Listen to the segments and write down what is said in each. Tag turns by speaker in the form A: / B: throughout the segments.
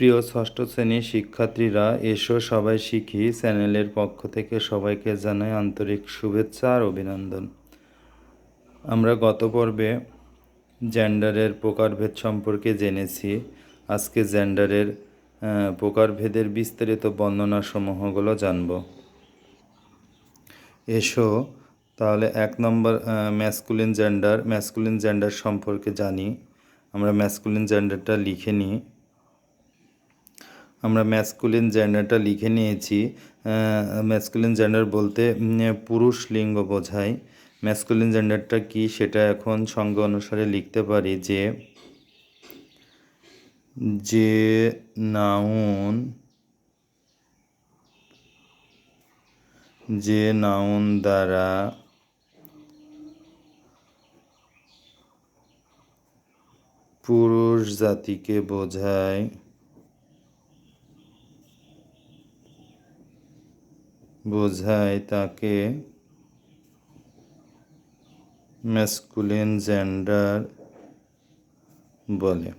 A: প্রিয় ষষ্ঠ শ্রেণির শিক্ষার্থীরা, এসো সবাই শিখি চ্যানেলের পক্ষ থেকে সবাইকে জানাই আন্তরিক শুভেচ্ছা আর অভিনন্দন। আমরা গত পর্বে জেন্ডারের প্রকারভেদ সম্পর্কে জেনেছি। আজকে জেন্ডারের প্রকারভেদের বিস্তারিত বর্ণনাসমূহগুলো জানব। এসো তাহলে এক নম্বর ম্যাসকুলিন জেন্ডার ম্যাসকুলিন জেন্ডার সম্পর্কে জানি। আমরা ম্যাসকুলিন জেন্ডারটা লিখে নিই। আমরা ম্যাসকুলিন জেন্ডারটা লিখে নিয়েছি ম্যাসকুলিন জেন্ডার বলতে পুরুষ লিঙ্গ বোঝায়। ম্যাসকুলিন জেন্ডারটা কি সেটা এখন সঙ্গ অনুসারে লিখতে পারি যে যে নাউন যে নাউন দ্বারা পুরুষ জাতিকে বোঝায়। বোঝায় তাকে ম্যাসকুলিন জেন্ডার বলে।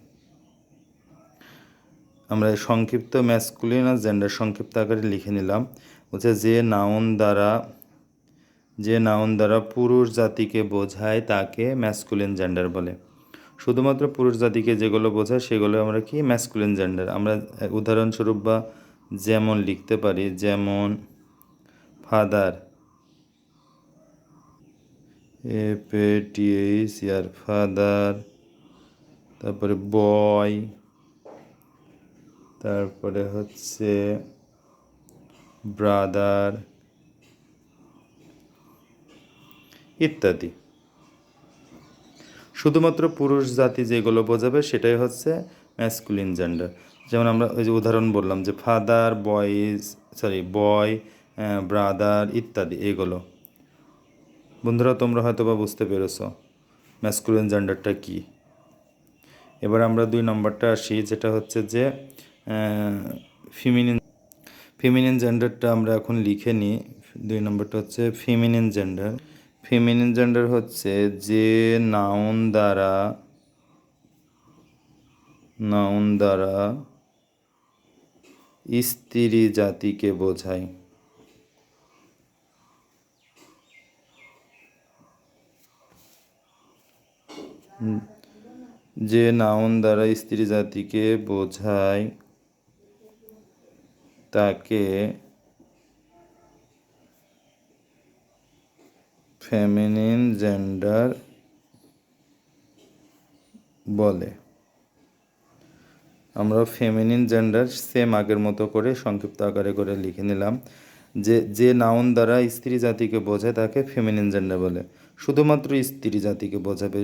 A: আমরা সংক্ষিপ্ত ম্যাসকুলিন আর জেন্ডার সংক্ষিপ্ত আকারে লিখে নিলাম। বলছে, যে নাউন দ্বারা, যে নাউন দ্বারা পুরুষ জাতিকে বোঝায় তাকে ম্যাসকুলিন জেন্ডার বলে। শুধুমাত্র পুরুষ জাতিকে যেগুলো বোঝায় সেগুলো আমরা কি? ম্যাসকুলিন জেন্ডার আমরা উদাহরণস্বরূপ বা যেমন লিখতে পারি, যেমন father. A T H year father. তারপরে বয়। তারপরে হচ্ছে ব্রাদার। ইত্যাদি। শুধুমাত্র পুরুষ জাতি যেগুলো বোঝাবে সেটাই হচ্ছে ম্যাসকুলিন জেন্ডার যেমন আমরা ওই যে উদাহরণ বললাম যে father boys sorry boy brother ইত্যাদি, এগুলো। বন্ধুরা, তোমরা হয়তো বা বুঝতে পেরেছ ম্যাসকুলিন জেন্ডারটা কী। এবার আমরা দুই নম্বরটা আসি, যেটা হচ্ছে যে ফিমিনিন ফিমিনিন জেন্ডারটা আমরা এখন লিখে নিই। দুই নম্বরটা হচ্ছে ফিমিনিন জেন্ডার ফিমিনিন জেন্ডার হচ্ছে যে নাউন দ্বারা নাউন দ্বারা স্ত্রী জাতিকে বোঝায়। যে নাউন দ্বারা স্ত্রী জাতিকে বোঝায়, তাকে ফেমিনিন জেন্ডার বলে। আমরা ফেমিনিন জেন্ডার সেম আগের মতো করে সংক্ষিপ্ত আকারে করে লিখে নিলাম। যে যে নাউন দ্বারা স্ত্রী জাতিকে বোঝায় তাকে ফেমিনিন জেন্ডার বলে। শুধুমাত্র স্ত্রী জাতিকে বোঝাবে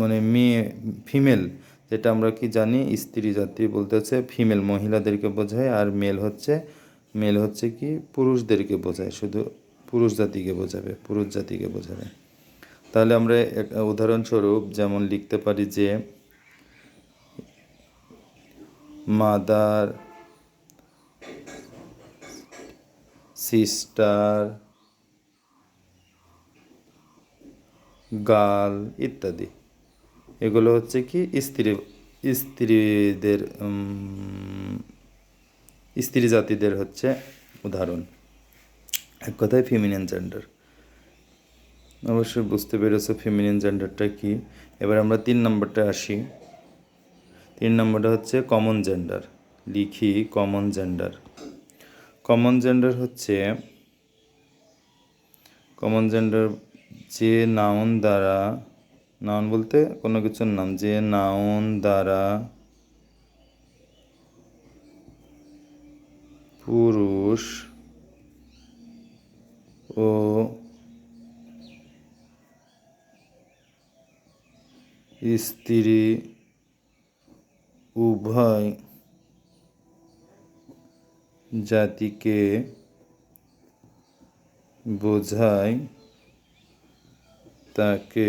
A: মানে মেয়ে ফিমেল যেটা আমরা কি জানি, স্ত্রী জাতি বলতে হচ্ছে ফিমেল মহিলাদেরকে বোঝায় আর মেল হচ্ছে মেল হচ্ছে কি পুরুষদেরকে বোঝায়, শুধু পুরুষ জাতিকে বোঝাবে, পুরুষ জাতিকে বোঝাবে। তাহলে আমরা উদাহরণস্বরূপ যেমন লিখতে পারি যে, মাদার সিস্টার, গাল ইত্যাদি। এগুলো হচ্ছে কি স্ত্রী, স্ত্রীদের স্ত্রী জাতিদের হচ্ছে উদাহরণ। এক কথায় ফিমিনিন জেন্ডার অবশ্যই বুঝতে পেরেছ ফিমিনিন জেন্ডারটা কি? এবার আমরা তিন নম্বরটা আসি। তিন নম্বরটা হচ্ছে কমন জেন্ডার লিখি কমন জেন্ডার কমন জেন্ডার হচ্ছে কমন জেন্ডার যে নাউন দ্বারা নাউন বলতে কোনো কিছুর নাম, যে নাউন দ্বারা পুরুষ ও স্ত্রী উভয় জাতিকে বোঝায়, তাকে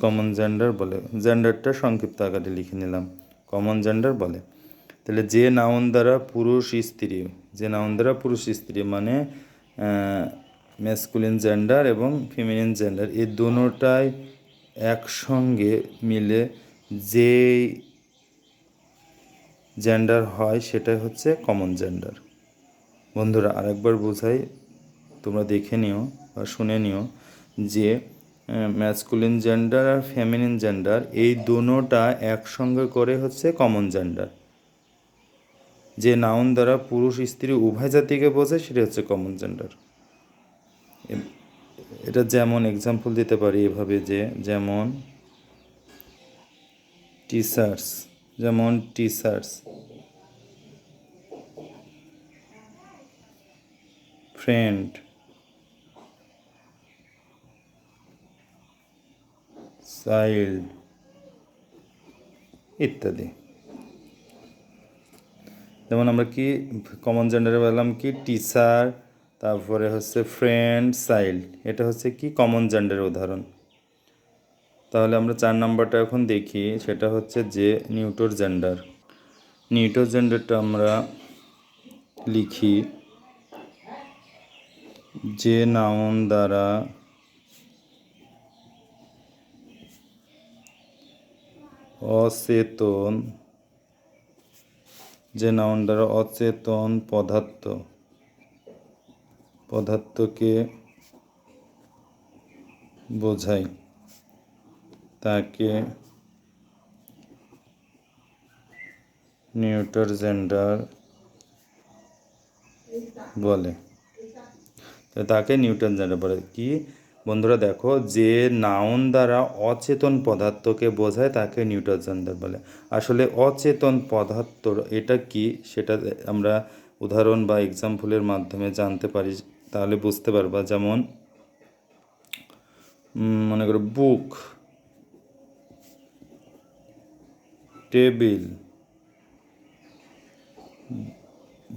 A: কমন জেন্ডার বলে। জেন্ডারটা সংক্ষিপ্ত আকারে লিখে নিলাম। কমন জেন্ডার বলে। তাহলে যে নাউন দ্বারা পুরুষ স্ত্রী, যে নাউন দ্বারা পুরুষ স্ত্রী মানে ম্যাসকুলিন জেন্ডার এবং ফিমিনিন জেন্ডার এই দুটাই একসঙ্গে মিলে যেই জেন্ডার হয় সেটাই হচ্ছে কমন জেন্ডার বন্ধুরা, আরেকবার বোঝাই, তোমরা দেখে নিও বা শুনে নিও যে ম্যাসকুলিন জেন্ডার আর ফেমিনিন জেন্ডার এই দুটোটা একসঙ্গে করে হচ্ছে কমন জেন্ডার যে নাউন দ্বারা পুরুষ স্ত্রী উভয় জাতিকে বোঝে, সেটা হচ্ছে কমন জেন্ডার এটা যেমন এক্সাম্পল দিতে পারি এভাবে যে, যেমন টিচার্স যেমন টিচার্স ফ্রেন্ড চাইল্ড ইত্যাদি। যেমন আমরা কি কমন জেন্ডারে বললাম কি? টিচার তারপরে হচ্ছে ফ্রেন্ড চাইল্ড এটা হচ্ছে কি? কমন জেন্ডারের উদাহরণ। তাহলে আমরা চার নাম্বারটা এখন দেখি, সেটা হচ্ছে যে নিউটোর জেন্ডার। নিউটোর জেন্ডারটা আমরা লিখি যে নাউন দ্বারা অচেতন, যে নাউন দ্বারা অচেতন পদার্থ, পদার্থকে বোঝায়। তাকে নিউটার জেন্ডার বলে। তো তাকে নিউটন জেন্ডার বলে। কি? বন্ধুরা দেখো, যে নাউন দ্বারা অচেতন পদার্থকে বোঝায়, তাকে নিউটন জেন্ডার বলে। আসলে অচেতন পদার্থ এটা কি? সেটা আমরা উদাহরণ বা এক্সাম্পলের মাধ্যমে জানতে পারি, তাহলে বুঝতে পারবা। যেমন মনে করো বুক টেবিল,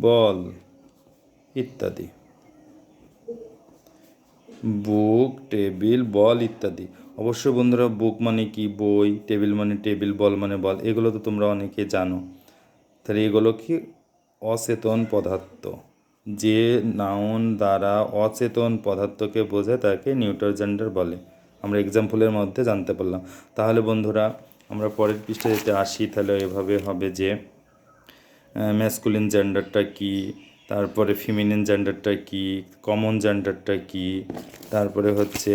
A: বল ইত্যাদি। বুক, টেবিল, বল ইত্যাদি। অবশ্যই বন্ধুরা, বুক মানে কি? বই, টেবিল মানে টেবিল, বল মানে বল। এগুলো তো তোমরা অনেকে জানো। তাহলে এগুলো কি? অচেতন পদার্থ। যে নাউন দ্বারা অচেতন পদার্থকে বোঝায়, তাকে নিউট্রাল জেন্ডার বলে। আমরা এক্সাম্পলের মধ্যে জানতে পারলাম। তাহলে বন্ধুরা আমরা পরের পৃষ্ঠায় যেতে আসি, তাহলে এভাবে হবে যে ম্যাসকুলিন জেন্ডারটা কি, তারপরে ফিমিনিন জেন্ডারটা কি কমন জেন্ডারটা কি, তারপরে হচ্ছে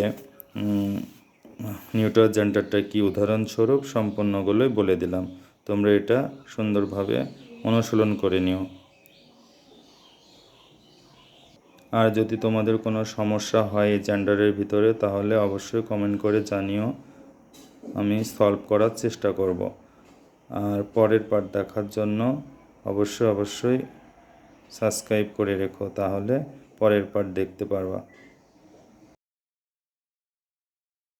A: নিউট্রাল জেন্ডারটা কি, উদাহরণস্বরূপ সম্পূর্ণগুলোই বলে দিলাম। তোমরা এটা সুন্দরভাবে অনুশীলন করে নিও। আর যদি তোমাদের কোনো সমস্যা হয় জেন্ডারের ভিতরে, তাহলে অবশ্যই কমেন্ট করে জানিও। আমি সলভ করার চেষ্টা করব। আর পরের পার্ট দেখার জন্য অবশ্যই অবশ্যই সাবস্ক্রাইব করে রেখো, তাহলে পরের পার্ট দেখতে পারবা।